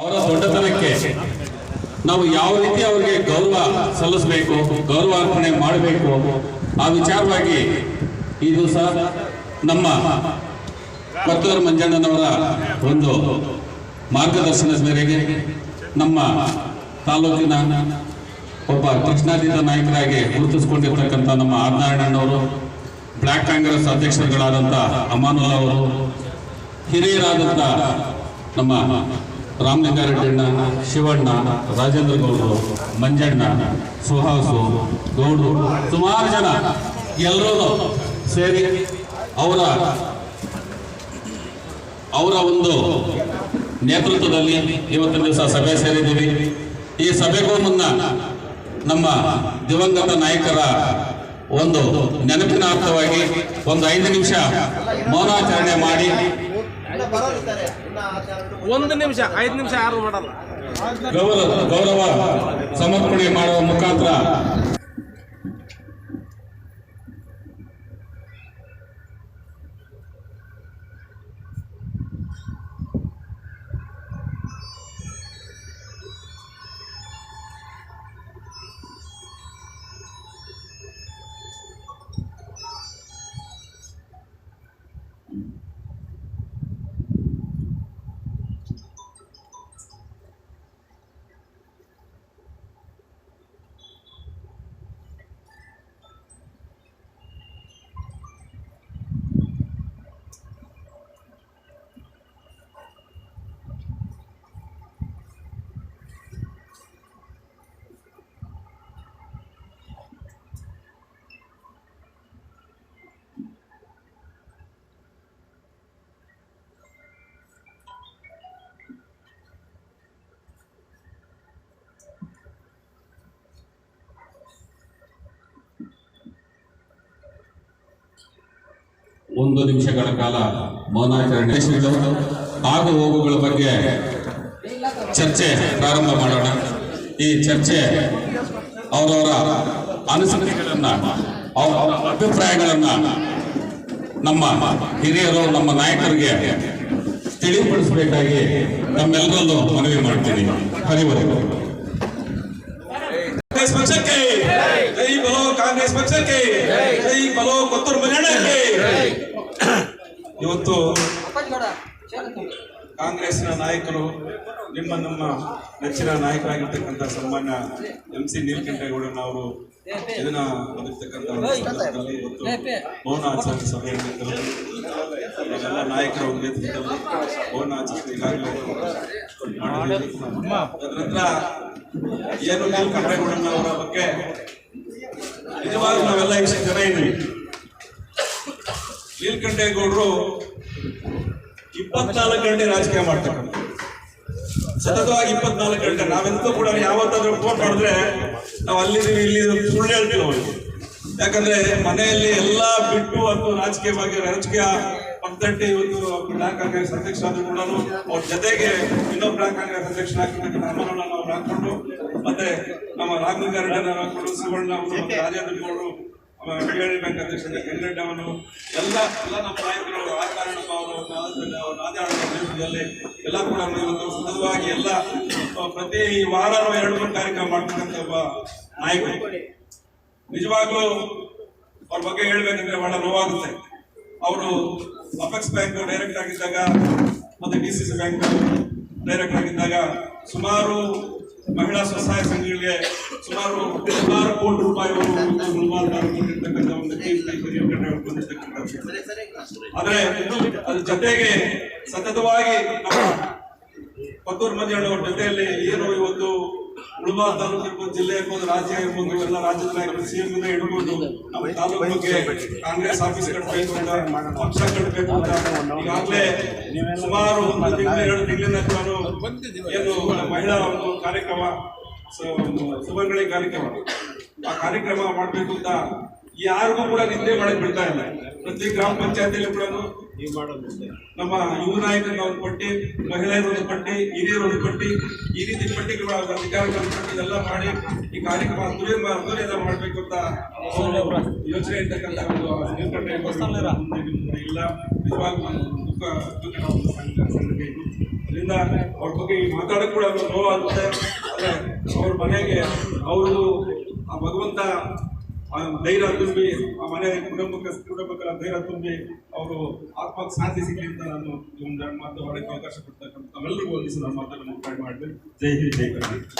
ಅವರ ದೊಡ್ಡತನಕ್ಕೆ ನಾವು ಯಾವ ರೀತಿ ಅವರಿಗೆ ಗೌರವ ಸಲ್ಲಿಸಬೇಕು, ಗೌರವ ಅರ್ಪಣೆ ಮಾಡಬೇಕು, ಆ ವಿಚಾರವಾಗಿ ಈ ದಿವಸ ನಮ್ಮ ಕೊತ್ತೂರು ಮಂಜಣ್ಣನವರ ಒಂದು ಮಾರ್ಗದರ್ಶನದ ಮೇರೆಗೆ ನಮ್ಮ ತಾಲೂಕಿನ ಒಬ್ಬ ಕೃಷ್ಣಾತೀತ ನಾಯಕರಾಗಿ ಗುರುತಿಸಿಕೊಂಡಿರ್ತಕ್ಕಂಥ ನಮ್ಮ ಆರ್ ಬ್ಲ್ಯಾಕ್ ಕಾಂಗ್ರೆಸ್ ಅಧ್ಯಕ್ಷರುಗಳಾದಂಥ ಅಮಾನುಲ್ಲಾ ಅವರು, ಹಿರಿಯರಾದಂಥ ನಮ್ಮ ರಾಮಲಿಂಗಾರೆಡ್ಡಣ್ಣ ಶಿವಣ್ಣ, ರಾಜೇಂದ್ರ ಗೌಡರು ಮಂಜಣ್ಣ, ಸುಹಾಸು ಗೌಡರು ಸುಮಾರು ಜನ ಎಲ್ಲರೂ ಸೇರಿ ಅವರ ಅವರ ಒಂದು ನೇತೃತ್ವದಲ್ಲಿ ಇವತ್ತಿನ ದಿವಸ ಸಭೆ ಸೇರಿದ್ದೀವಿ. ಈ ಸಭೆಗೂ ಮುನ್ನ ನಮ್ಮ ದಿವಂಗತ ನಾಯಕರ ಒಂದು ನೆನಪಿನ ಅರ್ಥವಾಗಿ ಒಂದು ಐದು ನಿಮಿಷ ಮೌನಾಚರಣೆ ಮಾಡಿ. ಒಂದು ನಿಮಿಷ ಐದು ನಿಮಿಷ ಯಾರು ಮಾಡಲ್ಲ. ಗೌರವ ಗೌರವ ಸಮರ್ಪಣೆ ಮಾಡುವ ಮುಖಾಂತರ ಒಂದು ನಿಮಿಷಗಳ ಕಾಲ ಮೌನಾಚರಣೆ ಆಗು ಹೋಗುಗಳ ಬಗ್ಗೆ ಚರ್ಚೆ ಪ್ರಾರಂಭ ಮಾಡೋಣ. ಈ ಚರ್ಚೆ ಅವರವರ ಅನಿಸಿಕೆಗಳನ್ನ ಅವರ ಅಭಿಪ್ರಾಯಗಳನ್ನ ನಮ್ಮ ಹಿರಿಯರು, ನಮ್ಮ ನಾಯಕರಿಗೆ ತಿಳಿಪಡಿಸಬೇಕಾಗಿ ನಮ್ಮೆಲ್ಲರಲ್ಲೂ ಮನವಿ ಮಾಡ್ತೀನಿ. ಹರಿವರು ಕಾಂಗ್ರೆಸ್ ಪಕ್ಷಕ್ಕೆ ಜೈ ಬಲೋ ಕಾಂಗ್ರೆಸ್ ಪಕ್ಷಕ್ಕೆ ಜೈ ಬಲೋ ಕೊತ್ತೂರು ಮನೆಯಣ್ಣಕ್ಕೆ ಇವತ್ತು ಕಾಂಗ್ರೆಸ್ನ ನಾಯಕರು ನಿಮ್ಮ ನಮ್ಮ ನೆಚ್ಚಿನ ನಾಯಕರಾಗಿರ್ತಕ್ಕಂಥ ಸನ್ಮಾನ್ಯ ಎಂ ಸಿ ನೀಲಕಂಠೇಗೌಡನ ಅವರು ಇದನ್ನ ಹೊಂದಿರ್ತಕ್ಕಂಥ ಒಂದು ಸಂದರ್ಭದಲ್ಲಿ ಇವತ್ತು ಮೌನ ಆಚರಣೆ ಸಭೆಯಲ್ಲಿ ಎಲ್ಲ ನಾಯಕರು ನೇತೃತ್ವದಲ್ಲಿ ಮೌನ ಆಚರಣೆ ಈಗಾಗಲೇ ಮಾಡಿದ್ದೀವಿ. ಅದರ ಏನು ನೀಲಕಂಠೇಗೌಡನ ಅವರ ಬಗ್ಗೆ ನಿಜವಾಗ್ಲೂ ನಾವೆಲ್ಲ ಇಷ್ಟು ಜನ ಇದ್ವಿ ನೀಲಕಂಠೇಗೌಡರು ಇಪ್ಪತ್ನಾಲ್ಕು ಗಂಟೆ ರಾಜಕೀಯ ಮಾಡ್ತಕ್ಕಂಥ ಸತತವಾಗಿ ಇಪ್ಪತ್ನಾಲ್ಕು ಗಂಟೆ. ನಾವೆಂತೂ ಕೂಡ ಯಾವತ್ತಾದ್ರೂ ಫೋನ್ ಮಾಡಿದ್ರೆ ನಾವು ಅಲ್ಲಿದ್ದೀವಿ ಇಲ್ಲಿ ಸುಳ್ಳು ಹೇಳ್ತೀವಿ ಅವ್ರಿಗೆ ಯಾಕಂದ್ರೆ ಮನೆಯಲ್ಲಿ ಎಲ್ಲ ಬಿಟ್ಟು ಅಥವಾ ರಾಜಕೀಯವಾಗಿ ರಾಜಕೀಯ ಪಕ್ಕದಂತೆ ಇವತ್ತು ಬ್ಲಾಕ್ ಕಾಂಗ್ರೆಸ್ ಅಧ್ಯಕ್ಷ ಆದ್ರೂ ಕೂಡ ಅವ್ರ ಜೊತೆಗೆ ಇನ್ನೊಬ್ಬ ಬ್ಲಾಕ್ ಕಾಂಗ್ರೆಸ್ ಅಧ್ಯಕ್ಷ ಅವ್ರು ಹಾಕೊಂಡು ಮತ್ತೆ ನಮ್ಮ ರಾಮಲಿಂಗಾರೆಡ್ಡಿ ಹಾಕೊಂಡು ಸುವರ್ಣ ಅವರು ರಾಜೇಂದ್ರ ಗೌಡರು ಬೆಳಗಾವಿ ಬ್ಯಾಂಕ್ ಅಧ್ಯಕ್ಷ ಕೆಂಗಡ್ಡ ಅವನು, ಎಲ್ಲ ಎಲ್ಲ ನಮ್ಮ ನಾಯಕರು ರಾಜಕಾರಣಪ್ಪ ಅವರು ರಾಜಕಾರಣದಲ್ಲಿ ಎಲ್ಲ ಕೂಡ ಇವತ್ತು ಸತತವಾಗಿ ಎಲ್ಲ ಪ್ರತಿ ವಾರ ಎರಡು, ಮೂರು ಕಾರ್ಯಕ್ರಮ ಮಾಡ್ತಕ್ಕಂಥ ಒಬ್ಬ ನಾಯಕರು ನಿಜವಾಗ್ಲೂ ಅವ್ರ ಬಗ್ಗೆ ಹೇಳ್ಬೇಕಂದ್ರೆ ಬಹಳ ನೋವಾಗುತ್ತೆ. ಅವರು ಅಪೆಕ್ಸ್ ಬ್ಯಾಂಕ್ ಡೈರೆಕ್ಟ್ ಆಗಿದ್ದಾಗ, ಮತ್ತೆ D C C bank director ಆಗಿದ್ದಾಗ ಸುಮಾರು ಮಹಿಳಾ ಸ್ವಸಹಾಯ ಸಂಘಗಳಿಗೆ ಸುಮಾರು ಹದಿನಾರು ಕೋಟಿ ರೂಪಾಯಿ ಬಂದಿರ್ತಕ್ಕಂಥ ಒಂದು ಆದ್ರೆ ಅದ್ರ ಜೊತೆಗೆ ಸತತವಾಗಿ ನಮ್ಮ ಮಂದಿ ಮಂಜಣ್ಣವ್ರ ಜೊತೆಯಲ್ಲಿ ಏನು ಇವತ್ತು ಉಳುವಾರ್ ತಾಲೂಕು ಇರ್ಬೋದು, ಜಿಲ್ಲೆ ಇರ್ಬೋದು, ರಾಜ್ಯ ಇರ್ಬೋದು, ಎಲ್ಲ ರಾಜ್ಯದ ನಾಯಕರು ಸಿಎಂ ಹಿಡ್ಕೊಂಡು ನಮ್ಮ ತಾಲೂಕು ಕಾಂಗ್ರೆಸ್ ಆಫೀಸ್ ಕಟ್ಟಬೇಕು ಅಂತ ಪಕ್ಷ ಕಟ್ಟಬೇಕು ಅಂತ ಈಗಾಗಲೇ ಸುಮಾರು ಒಂದು ತಿಂಗಳು, ಎರಡು ತಿಂಗಳಿಂದ ನಾನು ಏನು ಮಹಿಳಾ ಒಂದು ಕಾರ್ಯಕ್ರಮ ಸುಮಂಗಳಿ ಕಾರ್ಯಕ್ರಮ. ಆ ಕಾರ್ಯಕ್ರಮ ಮಾಡಬೇಕು ಅಂತ ಯಾರಿಗೂ ಕೂಡ ನಿದ್ದೆ ಮಾಡಕ್ ಬಿಡ್ತಾ ಇಲ್ಲ. ಪ್ರತಿ ಗ್ರಾಮ ಪಂಚಾಯತಿಯಲ್ಲಿ ಕೂಡ ನಮ್ಮ ಯುವ ನಾಯಕರಿಗೆ ಒಂದು ಪಟ್ಟಿ ಮಹಿಳೆಯರ ಒಂದು ಪಟ್ಟಿ ಹಿರಿಯರ ಒಂದು ಪಟ್ಟಿ, ಈ ರೀತಿ ಪಟ್ಟಿಗಳು ಅಧಿಕಾರಿಗಳ ಮಾಡಿ ಈ ಕಾರ್ಯಕ್ರಮ ಅದ್ದೂರಿ ಅದ್ದೂರಿಯಿಂದ ಮಾಡಬೇಕು ಅಂತ ಯೋಚನೆ ಇರ್ತಕ್ಕಂಥ ಇಲ್ಲ, ನಿಜವಾಗ್ಲೂ ಸಂಘಟನೆ. ಇದರಿಂದ ಅವ್ರ ಬಗ್ಗೆ ಮಾತಾಡಕ್ ಕೂಡ ಅವ್ರಿಗೆ ನೋವಾಗುತ್ತೆ ಆದರೆ ಅವ್ರ ಮನೆಗೆ ಅವರು ಆ ಭಗವಂತ ಧೈರ್ಯ ತುಂಬಿ, ಆ ಮನೆ ಕುಟುಂಬಕ್ಕೆ ಕುಟುಂಬಗಳ ಧೈರ್ಯ ತುಂಬಿ ಅವರು ಆತ್ಮಕ್ಕೆ ಶಾಂತಿ ಸಿಗಲಿ ಅಂತ ನಾನು ಈ ಒಂದು ಮಾತು ಹೊರಕ್ಕೆ ಅವಕಾಶ ಕೊಡ್ತಕ್ಕಂಥ ನಾವೆಲ್ಲರಿಗೂ ಒಂದು ಸಲ ಮಾತನ್ನು ಮಾಡಿದೆ ಜೈ ಹಿಂದ್, ಜೈ ಕರ್ನಾಟಕ.